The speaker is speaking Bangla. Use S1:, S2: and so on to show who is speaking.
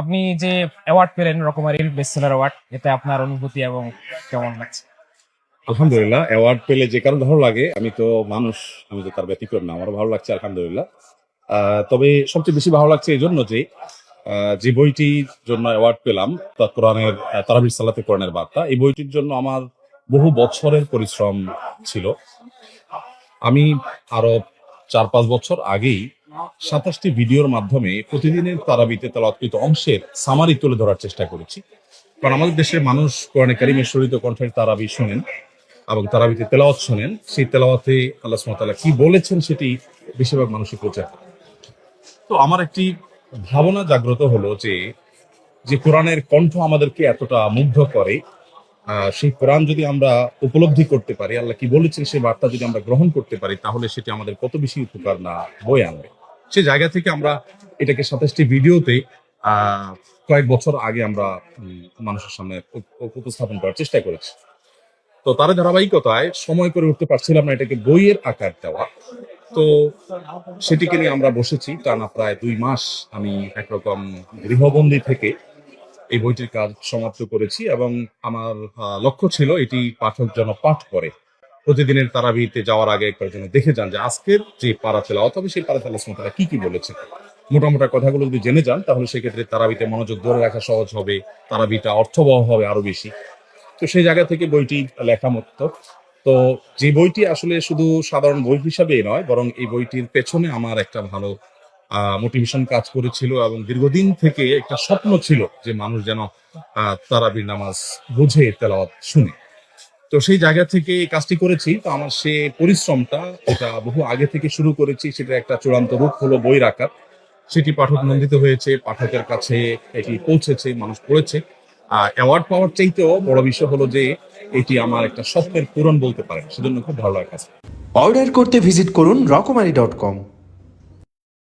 S1: আপনি যে অ্যাওয়ার্ড পেলেন রকমারি বেস্টসেলার অ্যাওয়ার্ড এতে আপনার অনুভূতি এবং কেমন লাগছে?
S2: আলহামদুলিল্লাহ অ্যাওয়ার্ড পেলে যে কারণ ভালো লাগে, আমি তো মানুষ, আমি তো তার ব্যতিক্রম না, আমারও ভালো লাগছে, আলহামদুলিল্লাহ। তবে সবচেয়ে বেশি ভালো লাগছে এই জন্য যে যে বইটির জন্য অ্যাওয়ার্ড পেলাম, তা কোরআনের তারাবির সালাতে কোরআনের বার্তা, এই বইটির জন্য আমার বহু বছরের পরিশ্রম ছিল। আমি আরও চার পাঁচ বছর আগেই সাতাশটি ভিডিওর মাধ্যমে প্রতিদিনের তারাবিতে তালাৎকৃত অংশের সামারি তুলে ধরার চেষ্টা করেছি। কারণ আমাদের দেশের মানুষ কোরআনে কারিমের শরীত কণ্ঠের তারাবি শোনেন এবং তারাবিতে তেলাওয়াত শোনেন, সেই তেলাওয়াতে আল্লাহ সুমতাল্লাহ কি বলেছেন সেটি বেশিরভাগ মানুষই প্রচার তো আমার একটি ভাবনা জাগ্রত হলো যে যে কোরআনের কণ্ঠ আমাদেরকে এতটা মুগ্ধ করে সেই কোরআন যদি আমরা উপলব্ধি করতে পারি, আল্লাহ কি বলেছেন, সেই বার্তা যদি আমরা গ্রহণ করতে পারি, তাহলে সেটি আমাদের কত বেশি উপকার না বয়ে আনবে। সে জায়গা থেকে আমরা এটাকে সাতাশটি ভিডিওতে কয়েক বছর আগে আমরা মানুষের সামনে উপস্থাপন করার চেষ্টা করেছি। তো তার ধারাবাহিকতায় সময় করে উঠতে পারছিলাম না এটাকে বইয়ের আকার দেওয়া। তো সেটিকে নিয়ে আমরা বসেছি, টানা প্রায় দুই মাস আমি একরকম গৃহবন্দী থেকে এই বইটির কাজ সমাপ্ত করেছি এবং আমার লক্ষ্য ছিল এটি পাঠক যেন পাঠ করে। প্রতিদিনের তারাবিতে যাওয়ার আগে একবার যেন দেখে যান যে আজকের যে পারা তেলাওয়াত হবে, সেই পারা তেলাওয়াত তারা কি কি বলেছে। মোটামোটা কথাগুলো যদি জেনে যান, তাহলে সেক্ষেত্রে তারাবিতে মনোযোগ ধরে রাখা সহজ হবে তারাবিটা অর্থবহ হবে আরও বেশি। তো সেই জায়গা থেকে বইটি লেখা মতো তো যে বইটি আসলে শুধু সাধারণ বই হিসাবে নয়, বরং এই বইটির পেছনে আমার একটা ভালো মোটিভেশন কাজ করেছিল এবং দীর্ঘদিন থেকে একটা স্বপ্ন ছিল যে মানুষ যেন তারাবির নামাজ বুঝে তেলাওয়াত শুনে। তো সেই জায়গা থেকে কাজটি করেছি। তো আমার সে পরিশ্রমটা, এটা বহু আগে থেকে শুরু করেছি, সেটা একটা চূড়ান্ত রূপ হলো বই রাখা সেটি পাঠক নন্দিত হয়েছে, পাঠকের কাছে এটি পৌঁছেছে, মানুষ পড়েছে। অ্যাওয়ার্ড পাওয়ার চাইতেও বড় বিষয় হলো যে, এটি আমার একটা স্বপ্নের পূরণ বলতে পারেন, সেজন্য খুব ভালো লাগে
S3: অর্ডার করতে ভিজিট করুন রকমারি ডট কম